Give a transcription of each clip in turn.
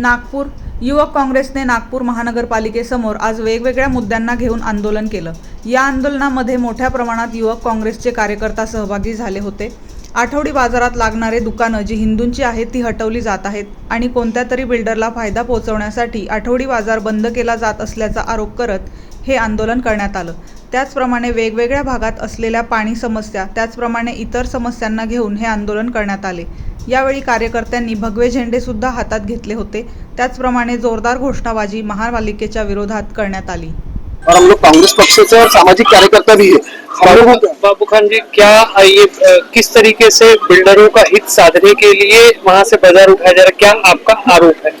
नागपूर युवक काँग्रेसने नागपूर महानगरपालिकेसमोर आज वेगवेगळ्या मुद्द्यांना घेऊन आंदोलन केलं. या आंदोलनामध्ये मोठ्या प्रमाणात युवक काँग्रेसचे कार्यकर्ता सहभागी झाले होते. आठवडी बाजारात लागणारे दुकानं जी हिंदूंची आहेत ती हटवली जात आहेत आणि कोणत्या तरी बिल्डरला फायदा पोहोचवण्यासाठी आठवडी बाजार बंद केला जात असल्याचा आरोप करत हे आंदोलन करण्यात आलं. त्याचप्रमाणे वेगवेगळ्या भागात असलेल्या पाणी समस्या त्याचप्रमाणे इतर समस्यांना घेऊन हे आंदोलन करण्यात आले. यावेळी कार्यकर्त्यांनी भगवे झेंडे सुद्धा हातात घेतले होते. त्याचप्रमाणे जोरदार घोषणाबाजी महापालिकेच्या विरोधात करण्यात आली. और हम लोग कांग्रेस पक्ष से और सामाजिक कार्यकर्ता भी है। हम बाबू खान जी क्या ये किस तरीके से बिल्डरों का हित साधने के लिए वहां से बाजार उठाया जा रहा है? क्या आपका आरोप है?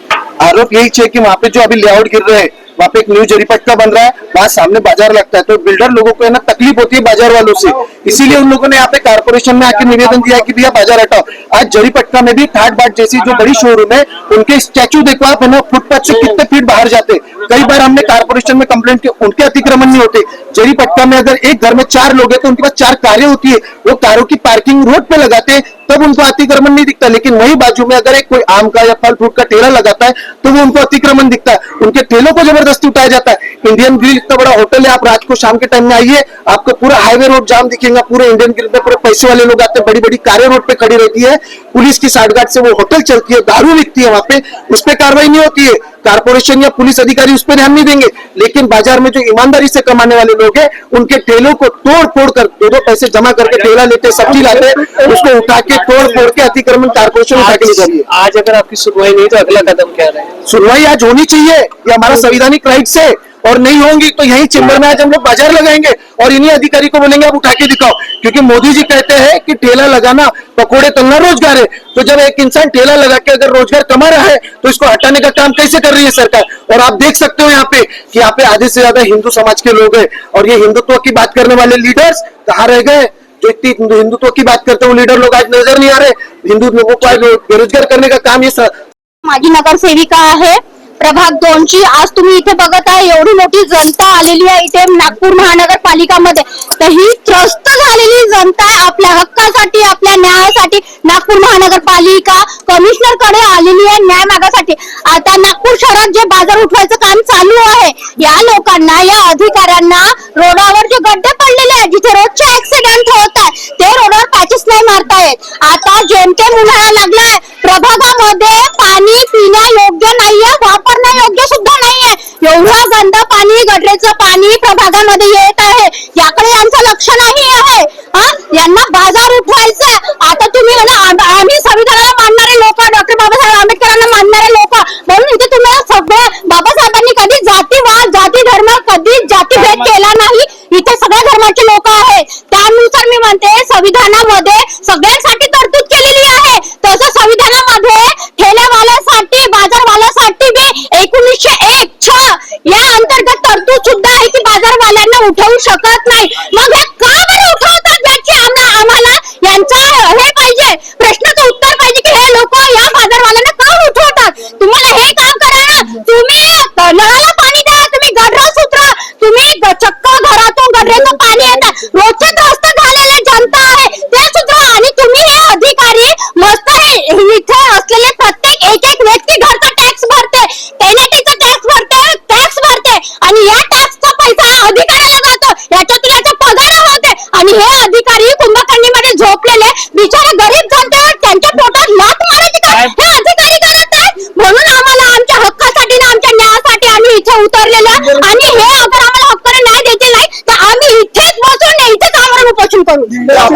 आरोप यही है कि वहाँ पे जो अभी लेआउट गिर रहे हैं वहाँ पे एक न्यू जरीपट्टा बन रहा है, वहाँ सामने बाज़ार लगता है। तो बिल्डर लोगों को है ना, तकलीफ़ होती है बाज़ार वालों से। इसीलिए उन लोगों ने यहाँ पे कारपोरेशन में आके निवेदन दिया कि भैया बाज़ार हटाओ। आज जरीपटका में भी ठाट बाट जैसी जो बड़ी शोरूम है, उनके स्टैचू देखो आप, है ना फुटपाथ से कितने फीट बाहर जाते। कई बार हमने कारपोरेशन में कंप्लेंट उनके अतिक्रमण नहीं होते। जरीपट्टा में अगर एक घर में चार लोग हैं तो उनके पास चार कारें होती है। वो कारों की पार्किंग रोड पे लगाते हैं, तब उनको अतिक्रमण नहीं दिखता। लेकिन वही बाजू में अगर एक कोई आम का या फल फ्रूट का ठेला लगाता है तो वो उनको अतिक्रमण दिखता है। उनके ठेलों को ज़बरदस्ती उठाया जाता है। इंडियन ग्रिल इतना बड़ा होटल है, आप रात को शाम के टाइम में आइए, आपको पूरा हाईवे रोड जाम दिखेगा, पूरे इंडियन ग्रिल में पूरे पैसे वाले लोग आते हैं बड़ी बड़ी कारें रोड पे खड़ी रहती है। पुलिस की साठगांठ से वो होटल चलती है, दारू बिकती है वहाँ पे, उस पर कार्रवाई नहीं होती है। कारपोरेशन या पुलिस अधिकारी उस पर ध्यान नहीं देंगे। लेकिन बाजार में जो ईमानदारी से कमाने वाले लोग हैं उनके ठेलों को तोड़ फोड़ कर दो दो पैसे जमा करके ठेला लेते सब्जी लाते उसको उठा के तोड़ फोड़ के अतिक्रमण कारपोरेशन उठा के है आज अगर आपकी सुनवाई नहीं तो अगला कदम क्या रहेगा? सुनवाई आज होनी चाहिए ये हमारा संवैधानिक राइट है। और नहीं होंगी तो यही चेंबर में आज हम लोग बाज़ार लगाएँगे और इन्हीं अधिकारी को बोलेंगे, आप उठा के दिखाओ। क्योंकि मोदी जी कहते हैं कि ठेला लगाना, पकोड़े तलना रोज़गार है। तो जब एक इंसान ठेला लगा के अगर रोज़गार कमा रहा है तो इसको हटाने का काम कैसे कर रही है सरकार? और आप देख सकते हो यहाँ पे कि यहाँ पे आधे से ज़्यादा हिंदू समाज के लोग हैं और ये हिंदुत्व की बात करने वाले लीडर्स कहाँ रह गए? जो इतनी हिंदुत्व की बात करते हैं लीडर लोग आज नज़र नहीं आ रहे। हिंदू लोगों को आज बेरोजगार करने का काम ये स- माझी नगरसेविका आहे प्रभाग दोनची आज तुम्ही इथे बघत आहे एवढी मोठी जनता आलेली आहे इथे नागपूर महानगरपालिकामध्ये. तर ही त्रस्त झालेली जनता आहे आपल्या हक्कासाठी आपल्या न्यायासाठी. नागपूर महानगरपालिका कमिशनरकडे आलेली आहे न्याय मागासाठी. आता नागपूर शहरात जे बाजार उठवायचं काम चालू आहे या लोकांना या अधिकाऱ्यांना रोडावर जे गड्डे पडलेले आहेत जिथे रोजचे ऍक्सिडेंट होत आहे ते रोडावर पॅचेस नाही मारता येत. आता जेमतेम उन्हाळा लागलाय प्रभागामध्ये गटरेचं पाणी प्रभागामध्ये येत आहे. याकडे यांचं लक्ष नाही आहे. हा? यांना बाजार उठवायचा आता तुम्ही आम्ही संविधानाला मानणारे लोक डॉक्टर बाबासाहेब आंबेडकरांना मानणारे लोक म्हणून इथे तुम्ही सगळे बाबासाहेबांनी कधी जातीवाद जाती धर्म कधी जातीभेद केला नाही. इथे सगळ्या धर्माचे लोक आहेत त्यानुसार मी म्हणते संविधानामध्ये सगळ्यांसाठी तरतूद केलेली आहे तसं संविधानामध्ये ठेलेवाल्यासाठी बाजारवाल्यासाठी बी एकोणीसशे एक छ या अंतर्गत तरतूद सुद्धा आहे की बाजारवाल्यांना उठवू शकत नाही मग हे का बरं उठवतात याची आम्हा- आम्हाला यांचा हे पाहिजे प्रश्नाचं उत्तर पाहिजे की हे लोक या बाजारवाल्यांना का उठवतात तुम्हाला हे काम करा ना तुम्ही नळाला पाणी द्या तुम्ही गडरा सुधरा तुम्ही ग- चक्क घरातून गडऱ्याचं पाणी येतं रोजचे त्रस्त झालेले जनता आहे ते सुधरा आणि तुम्ही हे अधिकारी मस्त हे इथे असलेले प्रत्येक एक एक व्यक्ती घरचा टॅक्स भरते टेनेटीचा टॅक्स भरते टॅक्स भरते आणि या टॅक्सचा पैसा अधिकाऱ्याला जातो याच्यातून याचे पगार होते आणि हे अधिकारी कुंभकर्णीमध्ये झोपलेले बिचारे गरीब जनतेवर त्यांच्या पोटात लात मारायची का? हे अधिकारी करत आहेत. म्हणून आम्हाला आमच्या हक्कासाठी ना आमच्या न्यायासाठी आम्ही इथे उतरलेलो. आणि हे